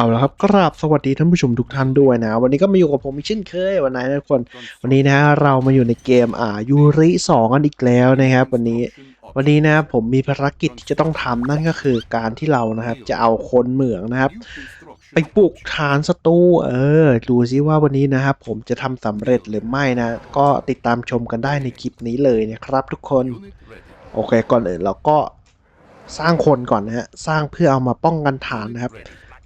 เอาละครับกราบสวัสดีท่านผู้ชมทุกท่านด้วยนะ วันนี้ก็มาอยู่กับผมอีกเช่นเคยวันไหนนะทุกคน วันนี้นะเรามาอยู่ในเกมอ่ายูริสองกันอีกแล้วนะครับ วันนี้วันนี้นะผมมีภารกิจที่จะต้องทำนั่นก็คือการที่เรานะครับ จะเอาคนเหมืองนะครับ ไปปลุกฐานศัตรูเออดูซิว่าวันนี้นะครับ ผมจะทำสำเร็จหรือไม่นะ ก็ติดตามชมกันได้ในคลิปนี้เลยนะครับ ทุกคนโอเคก่อนอื่นเราก็สร้างคนก่อนนะฮะสร้างเพื่อเอามาป้องกันฐานนะครับ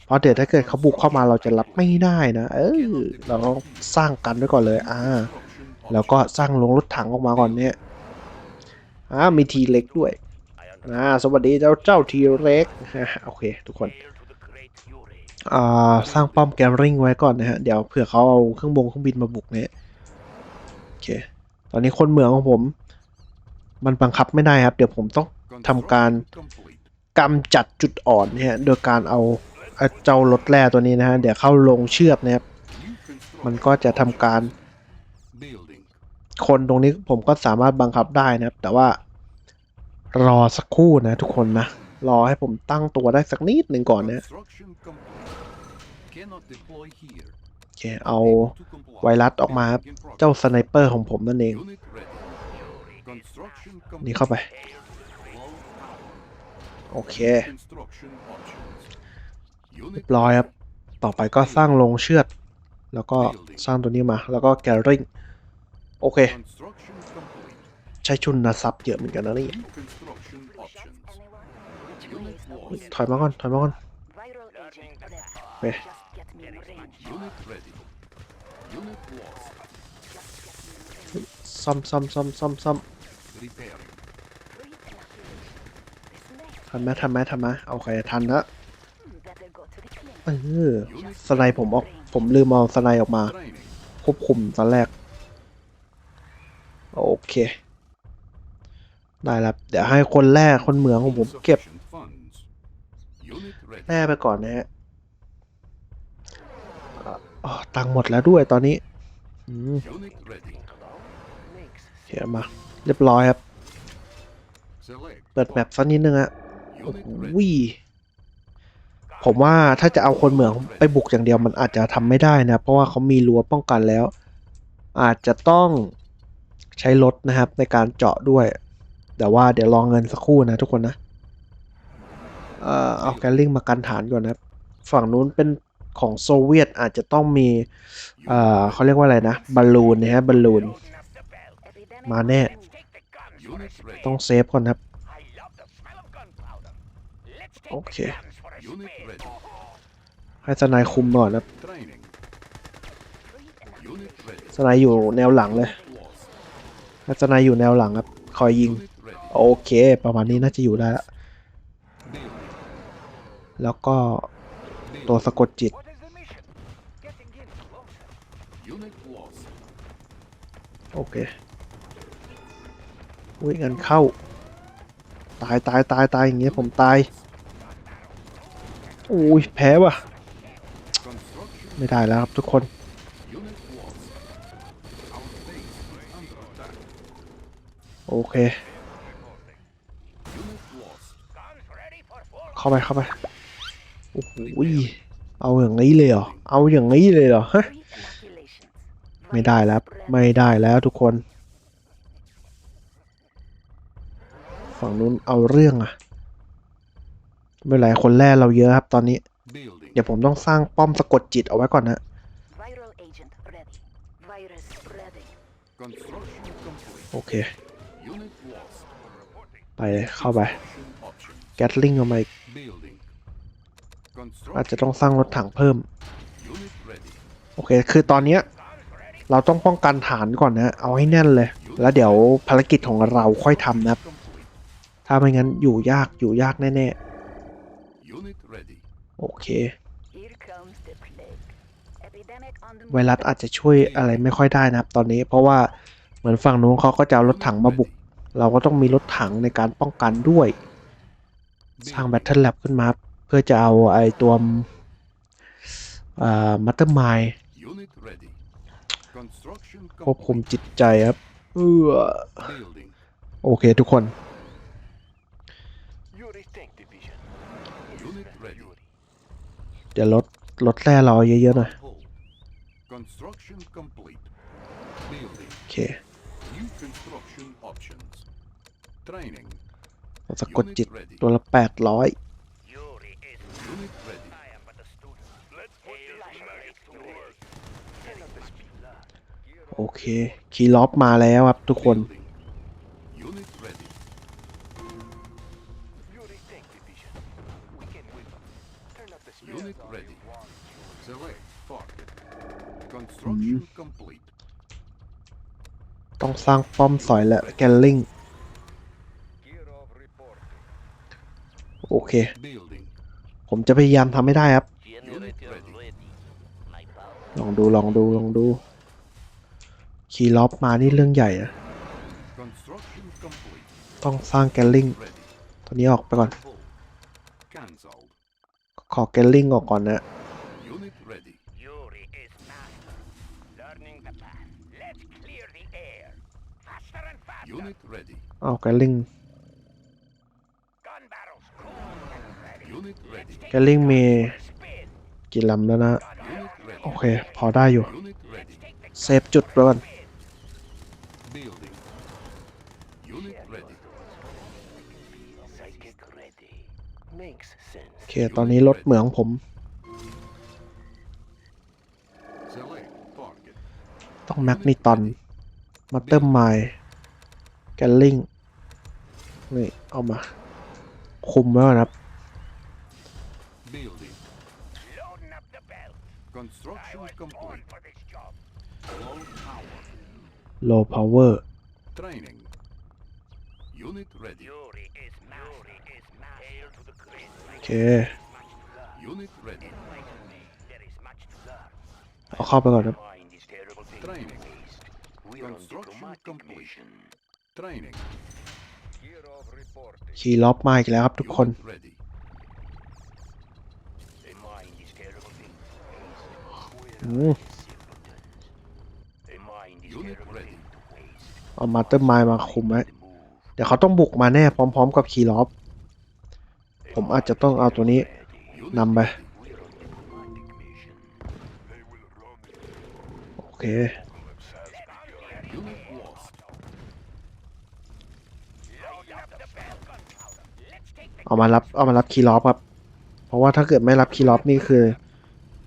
เพราะเดี๋ยวถ้าเกิดเขาบุกเข้ามาเราจะรับไม่ได้นะ เออเราต้องสร้างกันไว้ก่อนเลย อ่า แล้วก็สร้างลงรถถังออกมาก่อนเนี่ยอ่ามีทีเล็กด้วยอ่าสวัสดีเจ้าเจ้าทีเล็กโอเค ทุกคนอ่าสร้างป้อมแกมริงไว้ก่อนนะฮะเดี๋ยวเผื่อเขาเอาเครื่องบงเครื่องบินมาบุกเนี่ยโอเค ตอนนี้คนเมืองของผม มันบังคับไม่ได้ครับ เดี๋ยวผมต้องทำการกำจัดจุดอ่อนเนี่ยโดยการเอา เจ้ารถแร่ตัวนี้นะฮะเดี๋ยวเข้าลงเชือกนะครับมันก็จะทำการ คนตรงนี้ผมก็สามารถบังคับได้นะครับ แต่ว่ารอสักครู่นะทุกคนนะ รอให้ผมตั้งตัวได้สักนิดหนึ่งก่อนนะโอเคเอาไวรัสออกมาเจ้าสไนเปอร์ของผมนั่นเอง นี่เข้าไป โอเค เรียบร้อยครับ ต่อไปก็สร้างลงเชือด แล้วก็สร้างตัวนี้มา แล้วก็แกลริงโอเค ใช้ชุนนะซับเยอะเหมือนกันนะนี่ ถอยมาก่อน ถอยมาก่อนโอเคซ่อมซ่อมซ่อมซ่อมซ่อมทันไหมทันไหมทันไหมโอเค ทันละ เออสไนด์ผมออก ผมลืมเอาสไนด์ออกมา ควบคุมตอนแรก โอเค ได้แล้วเดี๋ยวให้คนแรกคนเหมืองของผมเก็บแร่ไปก่อนนะฮะตังหมดแล้วด้วยตอนนี้เขียนมา เรียบร้อยครับ เปิดแมปสักนิดนึงอะโอ้โหวิ ผมว่าถ้าจะเอาคนเหมืองไปบุกอย่างเดียวมันอาจจะทำไม่ได้นะ เพราะว่าเขามีรั้วป้องกันแล้ว อาจจะต้องใช้รถนะครับในการเจาะด้วย แต่ว่าเดี๋ยวรองเงินสักครู่นะทุกคนนะเอ่อเอาแกลลิงมากันฐานก่อนนะครับ ฝั่งนู้นเป็นของโซเวียตอาจจะต้องมีเอ่อเขาเรียกว่าอะไรนะบอลลูนนะฮะบอลลูนมาแน่ ต้องเซฟก่อนครับ โอเค ให้สนายคุมก่อนนะครับสนายอยู่แนวหลังเลยให้สนายอยู่แนวหลังครับ คอยยิง โอเค ประมาณนี้น่าจะอยู่ได้แล้วแล้วก็ตัวสะกดจิต โอเคอุ้ยเงินเข้า ตายตายตายตายอย่างเงี้ยผมตาย โอ้ยแพ้ว่ะ ไม่ได้แล้วครับทุกคน โอเค เข้าไปเข้าไป โอ้โหเอาอย่างนี้เลยเหรอ เอาอย่างนี้เลยเหรอฮะไม่ได้แล้ว ไม่ได้แล้วทุกคน ฝั่งนู้นเอาเรื่องอะ ไม่เป็นไรคนแรกเราเยอะครับตอนนี้ เดี๋ยวผมต้องสร้างป้อมสะกดจิตเอาไว้ก่อนนะโอเค ไปเลยเข้าไปแกตลิงเอามาอีกอาจจะต้องสร้างรถถังเพิ่ม โอเค คือตอนเนี้ยเราต้องป้องกันฐานก่อนนะ เอาให้แน่นเลย แล้วเดี๋ยวภารกิจของเราค่อยทำนะครับ ถ้าไม่งั้นอยู่ยากอยู่ยากแน่ ๆ โอเค ไวรัสอาจจะช่วยอะไรไม่ค่อยได้นะครับ ตอนนี้เพราะว่าเหมือนฝั่งนู้นเขาก็จะเอารถถังมาบุก เราก็ต้องมีรถถังในการป้องกันด้วย สร้างแบตเทิลแลบขึ้นมาครับเพื่อจะเอาไอตัวมัตเตอร์ไมล์ควบคุมจิตใจครับเออโอเคทุกคน เดี๋ยวรถรถแร่รอเยอะๆหน่อย Hull. Construction complete. Building. โอเค New construction options. Training. สะกดจิตตัวละแปดร้อย Yuri is Unit ready. I am but a student. Let's put this magic to work. Turn up the speed. โอเค คีย์ล็อบมาแล้วครับทุกคน สร้างป้อมสอยและแกลลิงโอเค ผมจะพยายามทำให้ได้ครับ ลองดูลองดูลองดูคีล็อบมานี่เรื่องใหญ่นะต้องสร้างแกลลิงตอนนี้ออกไปก่อน ขอแกลลิงออกก่อนนะ Unit ready. เอาแกลลิง Gun barrels cool and ready. Unit ready. แกลลิงมี Spin. กี่ลำแล้วนะ Unit โอ ready. เค พอได้อยู่ Unit ready. เซฟจุดไปก่อน Building. Unit ready. Psychic ready. Makes sense. โอเค ตอนนี้รถเหมืองผม Select target. ต้องแมกนิตอนมาเติมไมล์ แกลลิงนี่ เอามา คุมไว้ก่อนครับ Building. Loading up the belt. I Construction was born complete. for this job. Low power. low power Training. Unit ready. Yuri is master. Yuri is master. Hail to the grid. โอเค Much to learn. Unit ready. Enlighten me. There is much to learn. เอาเข้าไปก่อนครับ Mind is terrible thing Training. to waste. We're on Construction diplomatic complete. Mission. Training. Kirov reporting. คีย์ล็อบมาอีกแล้วครับทุกคน Unit ready. A mind is terrible thing to waste. อื Where ม are the simpletons? A mind is Unit terrible ready. thing to waste. เอามาเติมไมล์มาคุมไว้ The move. เดี๋ยวเขาต้องบุกมาแน่พร้อม ๆ กับคีย์ล็อบผมอาจจะต้องเอาตัวนี้ Unit นำไป ready. We're on diplomatic mission. They will run it. โอเค Unit lost. Load up the bell gunpowder. Let's take the เอามารับเอามารับคีย์ล็อบครับ เพราะว่าถ้าเกิดไม่รับคีย์ล็อบนี่คือ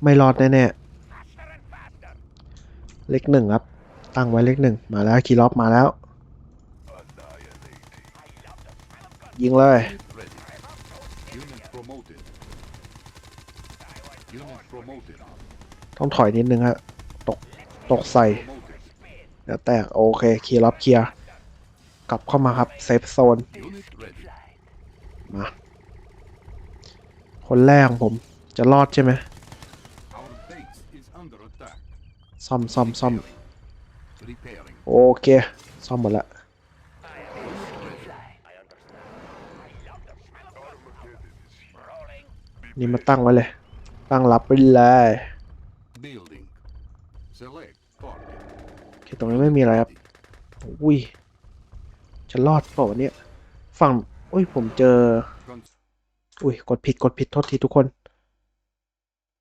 ไม่รอดแน่ๆ เลขหนึ่งครับ ตั้งไว้เลขหนึ่งมาแล้วคีย์ล็อบมาแล้ว ยิงเลยต้องถอยนิดนึงฮะตกตกใส่เดี๋ยวแตกโอเค คีย์ล็อบเคลียร์ กลับเข้ามาครับเซฟโซนมาคนแรกของผมจะรอดใช่ไหมซ่อมซ่อมซ่อมโอเคซ่อมหมดละนี่มาตั้งไว้เลย ตั้งรับไปเลยโอเคตรงนี้ไม่มีอะไรครับอุ้ย จะรอดเปล่าวะเนี่ย ฝั่งอุ้ยผมเจอ อุ้ยกดผิดกดผิดโทษทีทุกคน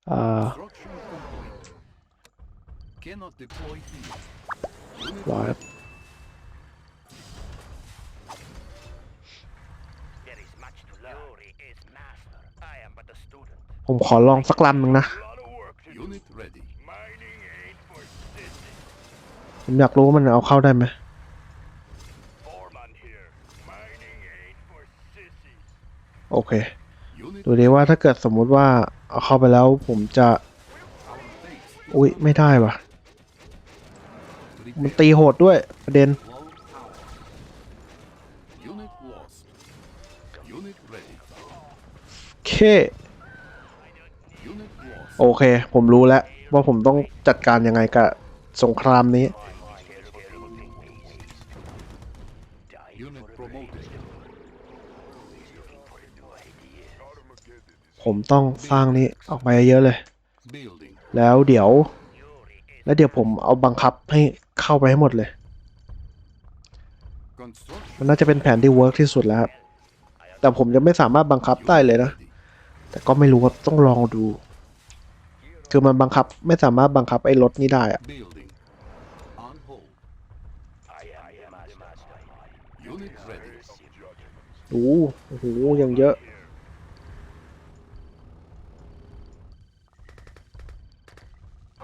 อ่าร้อผมขอลองสักลำหนึ่งนะ ผมอยากรู้ว่ามันเอาเข้าได้ไหม โอเค ดูดีว่าถ้าเกิดสมมุติว่าเอาเข้าไปแล้วผมจะ อุ้ยไม่ได้ว่ะ มันตีโหดด้วยประเด็น โอเค โอเค ผมรู้แล้วว่าผมต้องจัดการยังไงกับสงครามนี้ ผมต้องสร้างนี้ออกมาเยอะๆเลย Building. แล้วเดี๋ยว แล้วเดี๋ยวผมเอาบังคับให้เข้าไปให้หมดเลย Construction. มันน่าจะเป็นแผนที่เวิร์กที่สุดแล้วครับ แต่ผมจะไม่สามารถบังคับได้เลยนะ Ready. แต่ก็ไม่รู้ว่าต้องลองดู คือมันบังคับไม่สามารถบังคับไอ้รถนี้ได้อะ Building. On hold. I am the master. Unit ready. โอ้โหโอ้โหยังเยอะ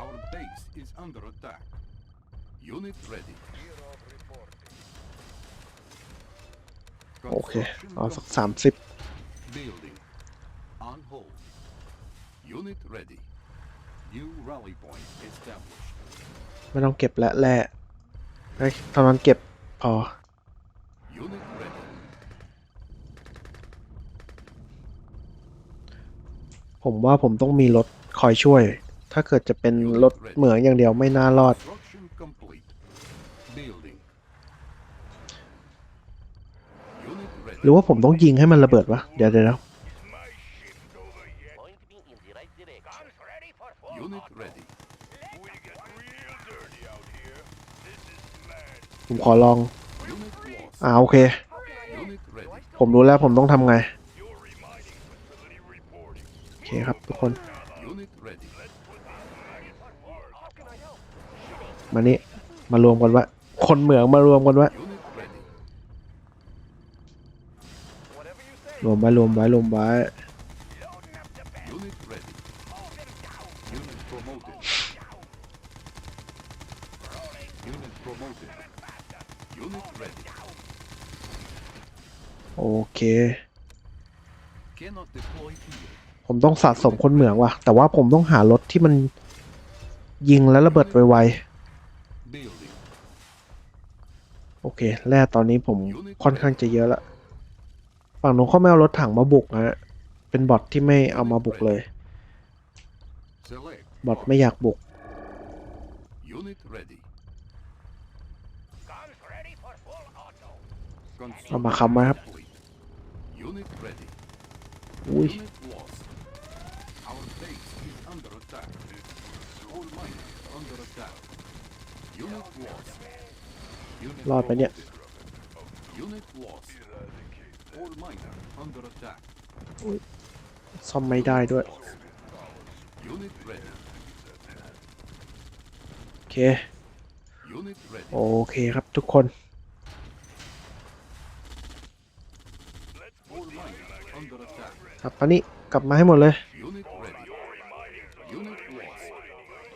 Our base is under attack. Unit ready. โอเค Construction เอาสัก complete. สามสิบ Building. On hold. Unit ready. New rally point established. ไม่ต้องเก็บและแร่เฮ้ยตอนนั้นเก็บพอ Unit ready. ผมว่าผมต้องมีรถคอยช่วย ถ้าเกิดจะเป็นรถเหมืองอย่างเดียวไม่น่ารอด Construction complete. Building. Unit ready. หรือว่าผมต้องยิงให้มันระเบิดวะเดี๋ยวเดี๋ยว My shift over yet. Point me in the right direction. Guns ready for full Unit auto. ready. We get real dirty out here. This is mad. ผมขอลอง Unit lost. อ่าโอเค Unit ready. ผมรู้แล้วผมต้องทำไง Your remining facility reporting. โอเคครับทุกคน Unit ready. How can I help? มานี่มารวมกันไว่า คนเหมืองมารวมกันไว่า Unit ready. Whatever you say. รวมไว้รวมไว้รวมไว้โอเคผมต้องสะสมคนเหมืองว่ะ แต่ว่าผมต้องหารถที่มันยิงและระเบิดไวๆโอเค แร่ตอนนี้ผมค่อนข้างจะเยอะละ ฝั่งนู้นเขาไม่เอารถถังมาบุกนะฮะเป็นบอทที่ไม่เอามาบุกเลย Select. บอทไม่อยากบุก Unit ready. Guns ready for full auto. เอามาค้ำไว้ครับ complete. Unit ready. อุ้ย Unit lost. Our base is under attack. All miners under attack. Unit lost. Unit รอดไปเนี่ย promoted. Unit lost. All miner under attack. ซ่อมไม่ได้ด้วย Unit ready. โอเค Unit ready. โอเคครับทุกคน All miners under attack. ครับตอนนี้กลับมาให้หมดเลย Unit ready. Unit lost.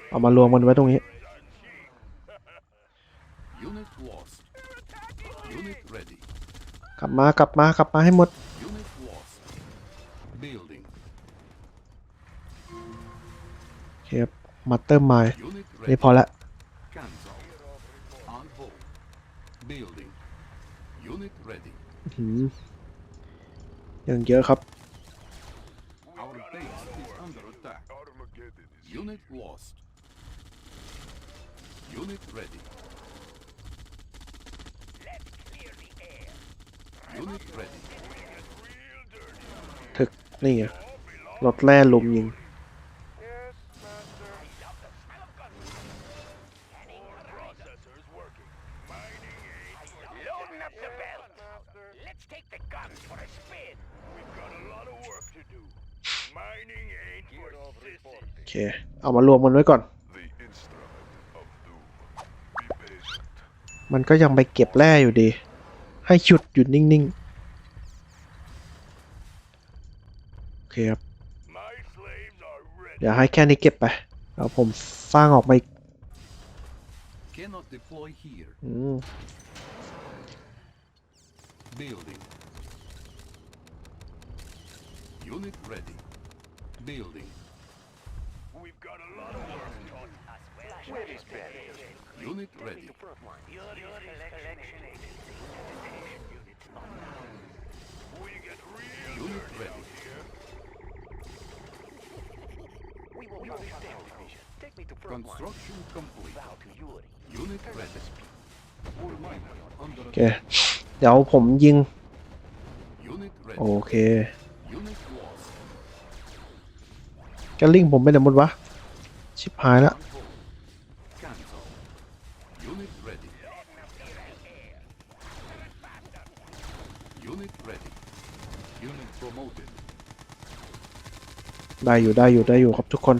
เอามารวมกันไว้ตรงนี้ Unit lost. Unit ready. กลับมากลับมากลับมาให้หมด Unit lost. Building. โอเคครับมาสเตอร์มาย Unit นี่ ready. พอละ Cancel. On hold. Building. Unit ready. อื้อหือยังเยอะครับ Our base is under attack. Unit lost. Unit ready. Let's clear the air. Unit ready. ถึก นี่ไงรถแร่ลุมยิง โอเค เอามารวมมันไว้ก่อน มันก็ยังไปเก็บแร่อยู่ดี ให้หยุดหยุดนิ่งๆ โอเคครับ My slaves are ready. เดี๋ยวให้แค่นี้เก็บไปแล้วผมสร้างออกมาอีก Cannot deploy here. อืม Construction complete. Bow to Yuri. Unit ready. All miners under โอเค attack. เดี๋ยวผมยิง Unit โอ ready. เค Unit lost. แกลิงผมไปไหนหมดวะ ชิบหายละ On hold. Cancel. Unit ready. Unit ready. Unit promoted. ได้อยู่ได้อยู่ได้อยู่ครับทุกคน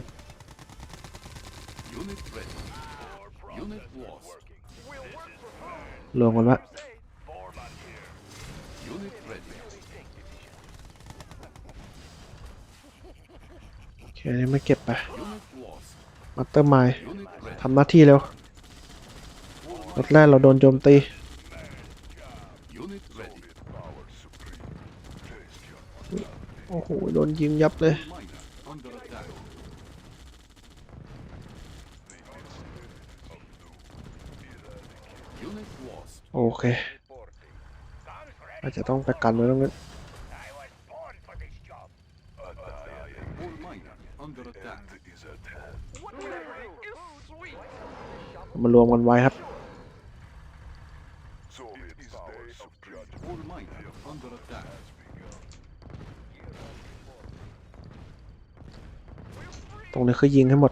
รวมกันวะ Unit ready. โอเคอันนี้ไม่เก็บไปมัตเตอร์ไม Unit ready. ทำหน้าที่เร็วรถแรกเราโดนโจมตีโอ้โห โดนยิงยับเลย Miner under attack. Unit lost. โอ คอาจจะต้องไปกันไว้ตรงนั้นมารวมกันไว้ครับ ตรงนี้คือยิงให้หมด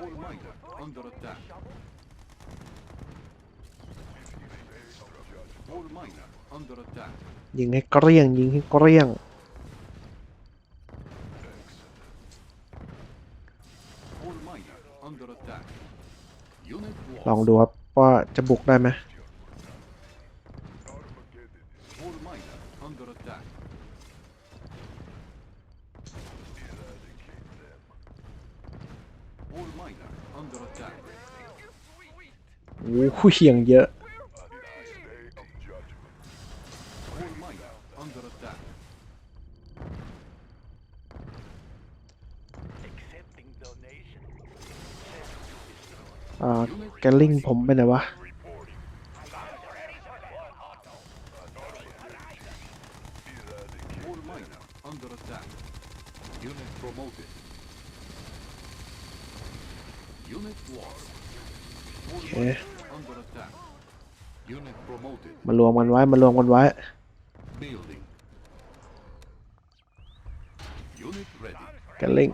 Ore miner under attack. Ore miner under attack. ยิงให้เกลี้ยง ยิงให้เกลี้ยง ลองดูครับว่าจะบุกได้ไหมโอ้โหเฮียงเยอะ่าแกลลิงผมไปไหนวะโอเคมารวมกันไว้มารวมกันไว้แกลลิง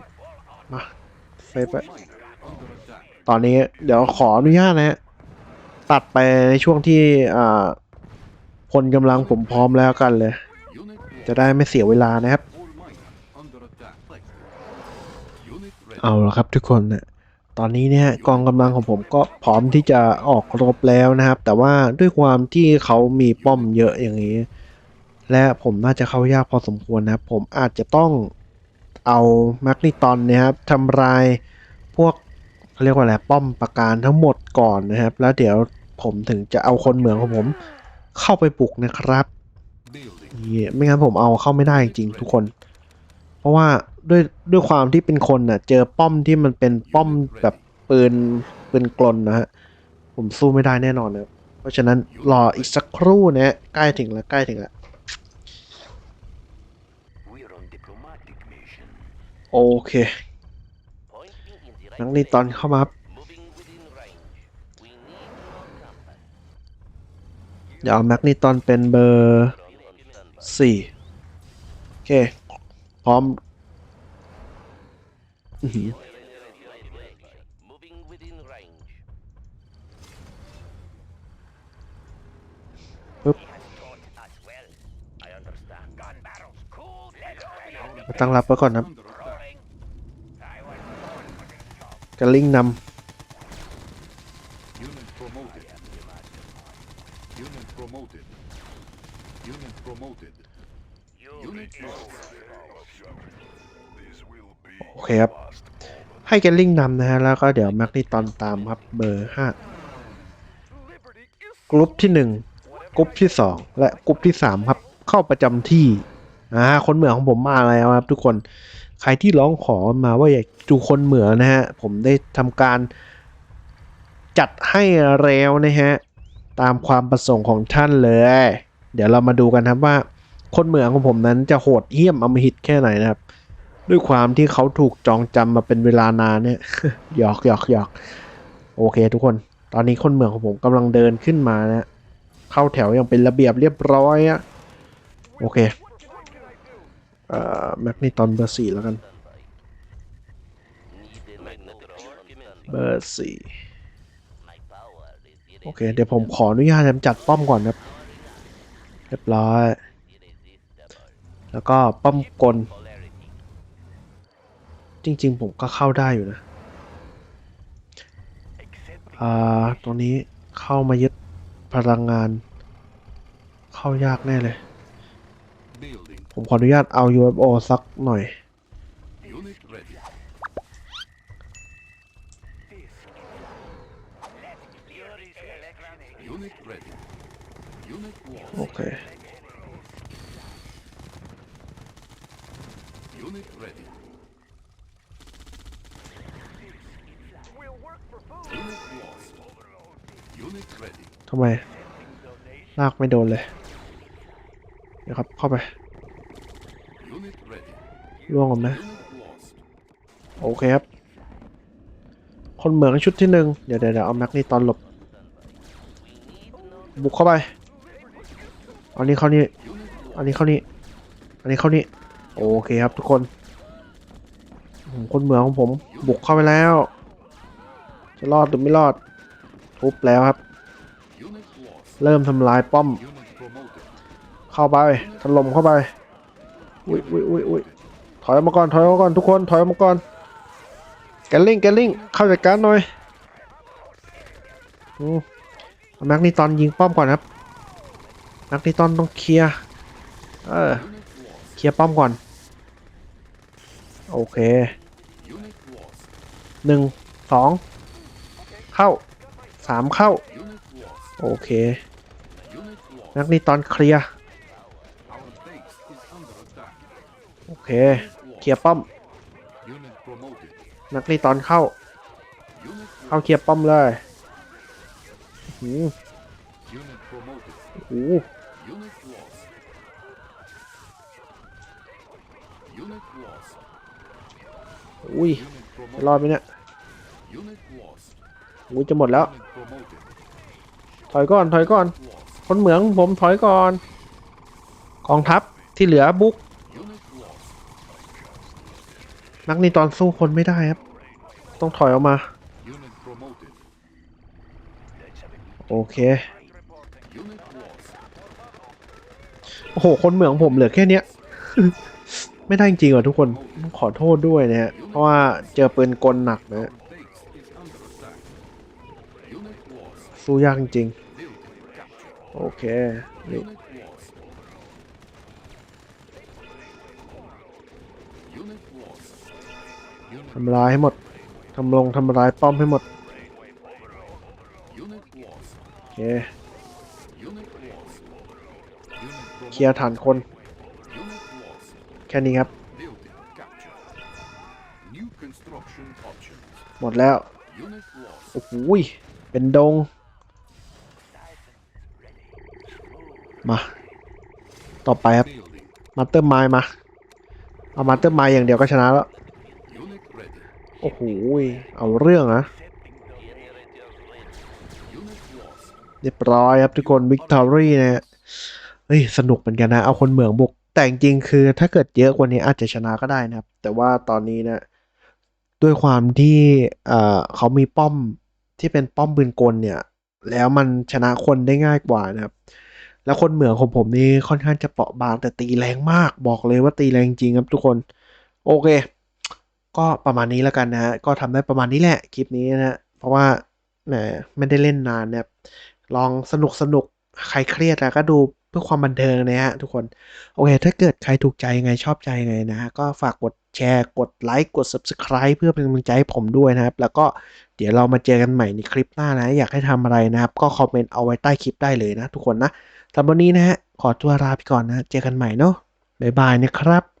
เซฟไปตอนนี้เดี๋ยวขออนุญาตนะฮะตัดไปในช่วงที่อ่าพลกำลังผมพร้อมแล้วกันเลย จะได้ไม่เสียเวลานะครับ เอาละครับทุกคนนะตอนนี้เนี่ยกองกำลังของผมก็พร้อมที่จะออกรบแล้วนะครับ แต่ว่าด้วยความที่เขามีป้อมเยอะอย่างนี้ และผมน่าจะเข้ายากพอสมควรนะครับ ผมอาจจะต้อง เอาแมกนิตอนเนะครับทำลายพวกเขาเรียกว่าอะไรป้อมปราการทั้งหมดก่อนนะครับ แล้วเดี๋ยวผมถึงจะเอาคนเหมืองของผมเข้าไปปลุกนะครับนี่ไม่งั้นผมเอาเข้าไม่ได้จริงๆทุกคน เพราะว่าด้วยด้วยความที่เป็นคนน่ะ เจอป้อมที่มันเป็นป้อมแบบปืนปืนกลนนะฮะผมสู้ไม่ได้แน่นอนนะเพราะฉะนั้นรออีกสักครู่นะฮะใกล้ถึงแล้วใกล้ถึงแล้ว โอเค นักรีตอนเข้ามาเดี๋ยวแม็กนีตอนเป็นเบอร์สี่โอเค พร้อมปึ๊บตั้งรับไว้ก่อนนะ Under attack. Rolling. I was born for this job. กระลิงน Unit promoted. Unit promoted. Unit promoted. Unit lost. This will be ำโอเคครับ ให้แกลลิงนำนะฮะ แล้วก็เดี๋ยวแมกนิตอนตามครับ เบอร์ห้ากรุ๊ปที่หนึ่งกรุ๊ปที่สองและกรุ๊ปที่สามครับ เข้าประจำที่อ่าคนเหมืองของผมมาแล้วครับทุกคน ใครที่ร้องขอมาว่าอยากดูคนเหมือนะฮะ ผมได้ทำการจัดให้แล้วนะฮะ ตามความประสงค์ของท่านเลย เดี๋ยวเรามาดูกันครับว่า คนเหมืองของผมนั้นจะโหดเหี้ยมอมหิตแค่ไหนนะครับ ด้วยความที่เขาถูกจองจำมาเป็นเวลานานเนี่ยหยอกหยอกหยอกโอเค ทุกคน ตอนนี้คนเหมืองของผมกำลังเดินขึ้นมานะ เข้าแถวอย่างเป็นระเบียบเรียบร้อยอะโอเค แมกนิตอนเบอร์สี่แล้วกัน เบอร์สี่โอเค เดี๋ยวผมขออนุญาตจำจัดป้อมก่อนนะครับ เรียบร้อย แล้วก็ป้อมกล จริง ๆ ผมก็เข้าได้อยู่นะอ่าตรงนี้เข้ามายึดพลังงาน เข้ายากแน่เลย ผมขออนุญาตเอา UFO สักหน่อย โอเค ทำไม ลากไม่โดนเลย เดี๋ยวครับ เข้าไป ล่วงก่อนไหมโอเคครับ คนเหมืองชุดที่หนึ่งเดี๋ยวเดี๋ยวเอาแม็กนี่ตอนหลบ บุกเข้าไป อันนี้เข้านี่ อันนี้เข้านี่ อันนี้เข้านี่ โอเคครับทุกคนผมคนเหมืองของผม บุกเข้าไปแล้ว จะรอดหรือไม่รอด ทุบแล้วครับ เริ่มทำลายป้อม เข้าไปถล่มเข้าไปอุ้ยอุ้ยอุ้ยอุ้ย ถอยออกมาก่อน ถอยออกมาก่อนทุกคน ถอยออกมาก่อน แกลลิงแกลลิงเข้าจัดการหน่อยอืมเอาแม็กนิตอนยิงป้อมก่อนครับแม็กนิตอนต้องเคลียร์ เออ เคลียร์ป้อมก่อน โอเค หนึ่ง สอง เข้า สามเข้า โอเคแม็กนิตอนเคลียร์ โอเค ลียร์ป้อม Unit promoted. แม็กนิตอนเข้า Unit เข้าเคลียร์ป้อมเลยหืม Unit promoted. โอ้โห Unit lost. Unit lost. อุ้ย Unit จะ promoted. รอดไหมเนี่ย Unit lost. อุ้ยจะหมดแล้ว Unit promoted. ถอยก่อน ถอยก่อน Lost. คนเหมืองผมถอยก่อน กองทัพที่เหลือบุก Unit lost. นักนี่ตอนสู้คนไม่ได้ครับ ต้องถอยออกมา โอเค โอ้โห คนเหมืองผมเหลือแค่เนี้ยไม่ได้จริงๆว่ะทุกคนต้องขอโทษด้วยนะฮะเพราะว่าเจอปืนกลหนักนะฮะสู้ยากจริงโอเคนี่ ทำลายให้หมดทำลงทำลายป้อมให้หมดโอเคเคลียร์ฐานคน แค่นี้ครับ หมดแล้ว โอ้โหยเป็นดง มา ต่อไปครับมาเตอร์ไมล์มา เอามาเตอร์ไมล์อย่างเดียวก็ชนะแล้ว โอ้โหเอาเรื่องนะเรียบร้อยครับทุกคนวิกตอรี่นะฮะเฮ้ยสนุกเหมือนกันนะ เอาคนเหมืองบุก แต่จริงคือ ถ้าเกิดเยอะกว่านี้อาจจะชนะก็ได้นะครับ แต่ว่าตอนนี้นะ ด้วยความที่เอ่อเขามีป้อมที่เป็นป้อมปืนกลเนี่ย แล้วมันชนะคนได้ง่ายกว่านะครับ แล้วคนเหมืองของผมนี่ค่อนข้างจะเปราะบางแต่ตีแรงมาก บอกเลยว่าตีแรงจริงครับทุกคน โอเค ก็ประมาณนี้แล้วกันนะฮะ ก็ทำได้ประมาณนี้แหละคลิปนี้นะฮะ เพราะว่าแหมไม่ได้เล่นนานนะครับลองสนุกสนุกใครเครียดอะก็ดูเพื่อความบันเทิงนะฮะทุกคน โอเค ถ้าเกิดใครถูกใจยังไงชอบใจยังไงนะฮะ ก็ฝากกดแชร์ กดไลค์ กด Subscribe เพื่อเป็นกำลังใจให้ผมด้วยนะครับ แล้วก็เดี๋ยวเรามาเจอกันใหม่ในคลิปหน้านะ อยากให้ทำอะไรนะครับ ก็คอมเมนต์เอาไว้ใต้คลิปได้เลยนะทุกคนนะสำหรับวันนี้นะฮะ ขอตัวลาไปก่อนนะ เจอกันใหม่เนาะบ๊ายบายนะครับ